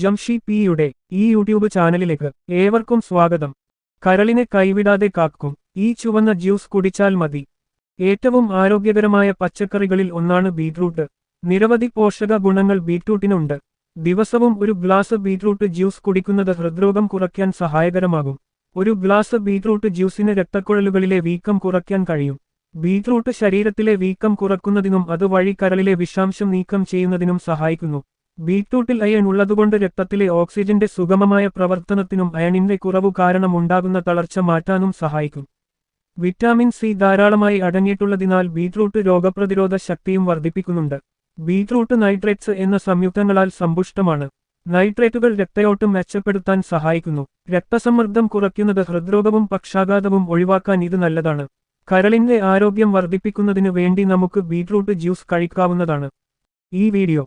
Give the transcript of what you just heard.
ജംഷി പിയുടെ ഈ യൂട്യൂബ് ചാനലിലേക്ക് ഏവർക്കും സ്വാഗതം. കരളിനെ കൈവിടാതെ കാക്കും. ഈ ചുവന്ന ജ്യൂസ് കുടിച്ചാൽ മതി. ഏറ്റവും ആരോഗ്യകരമായ പച്ചക്കറികളിൽ ഒന്നാണ് ബീറ്റ്റൂട്ട് നിരവധി പോഷക ഗുണങ്ങൾ ബീറ്റ്റൂട്ടിനുണ്ട് ദിവസവും ഒരു ഗ്ലാസ് ബീറ്റ്റൂട്ട് ജ്യൂസ് കുടിക്കുന്നത് ഹൃദ്രോഗം കുറയ്ക്കാൻ സഹായകരമാകും. ഒരു ഗ്ലാസ് ബീറ്റ്റൂട്ട് ജ്യൂസിന് രക്തക്കുഴലുകളിലെ വീക്കം കുറയ്ക്കാൻ കഴിയും. ബീറ്റ്റൂട്ട് ശരീരത്തിലെ വീക്കം കുറക്കുന്നതിനും അതുവഴി കരളിലെ വിഷാംശം നീക്കം ചെയ്യുന്നതിനും സഹായിക്കുന്നു. ബീറ്റ്റൂട്ടിൽ അയൺ ഉള്ളതുകൊണ്ട് രക്തത്തിലെ ഓക്സിജന്റെ സുഗമമായ പ്രവർത്തനത്തിനും അയണിന്റെ കുറവ് കാരണം ഉണ്ടാകുന്ന തളർച്ച മാറ്റാനും സഹായിക്കും. വിറ്റാമിൻ സി ധാരാളമായി അടങ്ങിയിട്ടുള്ളതിനാൽ ബീറ്റ്റൂട്ട് രോഗപ്രതിരോധ ശക്തിയും വർദ്ധിപ്പിക്കുന്നുണ്ട്. ബീറ്റ്റൂട്ട് നൈട്രേറ്റ്സ് എന്ന സംയുക്തങ്ങളാൽ സമ്പുഷ്ടമാണ്. നൈട്രേറ്റുകൾ രക്തയോട്ടം മെച്ചപ്പെടുത്താൻ സഹായിക്കുന്നു. രക്തസമ്മർദ്ദം കുറയ്ക്കുന്നത് ഹൃദ്രോഗവും പക്ഷാഘാതവും ഒഴിവാക്കാൻ ഇത് നല്ലതാണ്. കരളിന്റെ ആരോഗ്യം വർദ്ധിപ്പിക്കുന്നതിനു വേണ്ടി നമുക്ക് ബീറ്റ്റൂട്ട് ജ്യൂസ് കഴിക്കാവുന്നതാണ്. ഈ വീഡിയോ